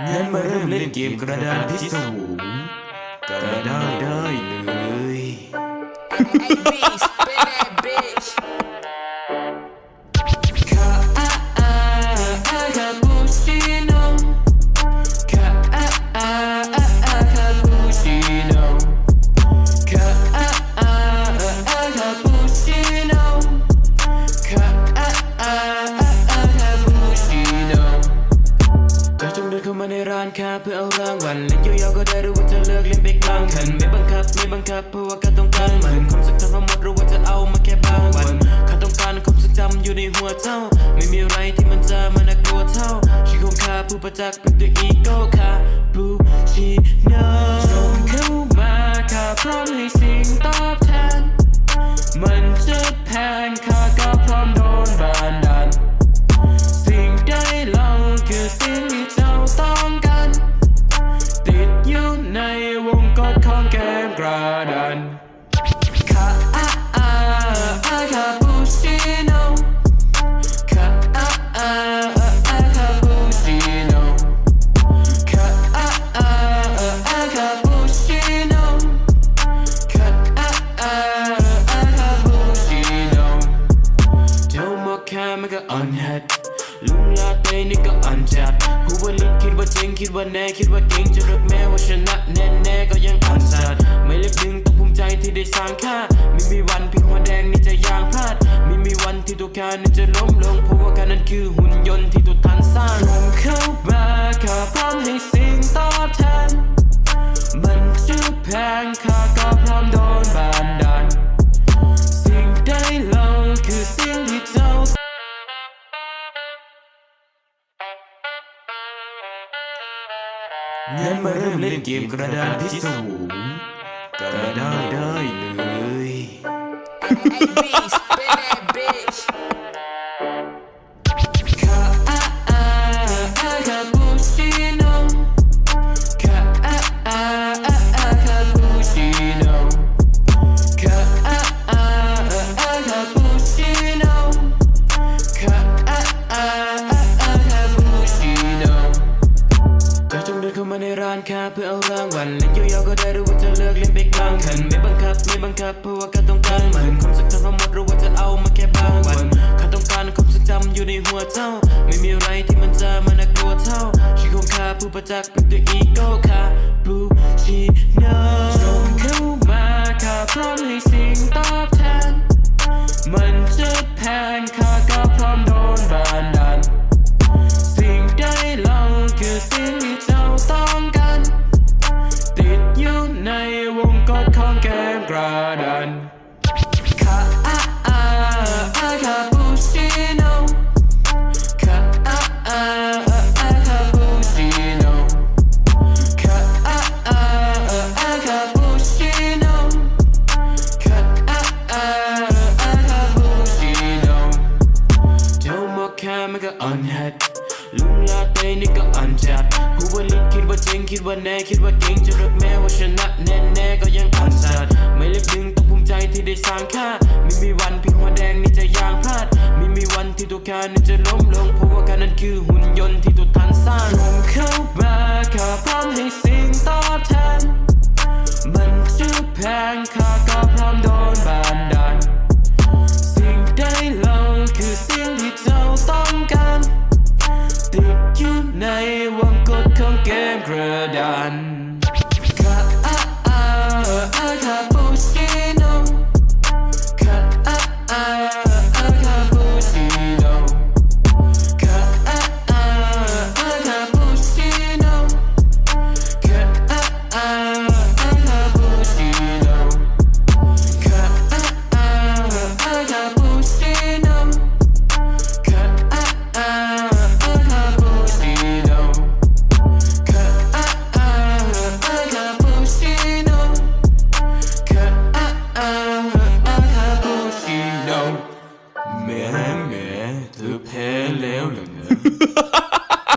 งั้นมาเริ่มเล่นเกมกระดานพิศวงก็ได้ได้เลยามาในร้านค้าเพื่อเอารางวัลเล่นยาวๆก็ได้หรือว่าจะเลิกเล่นไปกบางคันไม่บังคับไม่บังคับเพราะว่าการต้องการมันความทรงจำทั้งหมดรู้ว่าจะเอามาแค่บางวันข้าต้องการความทรงจำอยู่ในหัวเจ้าไม่มีอะไรที่มันจะมาน่ากลัวเท่าชีวิตของข้าผู้ประจักษ์เป็นตัวอีโก้ข้าบูชิโอาคาปูชิโนคาอาอาอาคาปูชิโนคาอาอาอาคาปูชิ ข้านั้นจะล้มลงเพราะว่าข้านั้นคือหุ่นยนต์ที่ตัวทันสร้างลงเข้ามาข้าพร้อมให้สิ่งตอบแทนมันจะแพงข้าก็พร้อมโดนบานดาลสิ่งใดเราคือสิ่งที่เจ้างั้นมาเริ่มเล่นเกมกระดานพิศวงก็ได้ได้เลย Hey, bitch, ันไม่บังคับไม่บังคับเพราะว่าการต้องการมันความทรงจำทั้งหมดรือว่าจะเอามาแค่บางวันข้าต้องการความทรงจำอยู่ในหัวเจ้า ไม่มีอะไรที่มันจะมาน่ากลัวเท่าชีวิตของข้าผู้ประจักษ์เป็นตัวอีโก้ข้าบูชิโนจงเข้ามาข้าพร้อมให้สิ่งตอบแทนมันจะแพงข้า เคิดว่าแน่คิดว่าเก่งจะรักแม้ว่าชนะแน่แน่ก็ยังอ่อนสัตว์ไม่เล็บดึงต้องภูมิใจที่ได้สร้างค่าไม่มีวันพี่หัวแดงนี่จะยางพลาดไม่มีวันที่ตัวข้านั้นจะล้มลงเพราะว่าข้านั้นคือหุ่นยนต์ที่ตัวทันสร้างลงเข้ามาข้าพร้อมให้สิ่งตอบแทนมันจะแพงข้าก็พร้อมโดนบานดาลสิ่งใดเราคือสิ่งที่เจ้าต้องการติดอยู่ในวง con kem grødan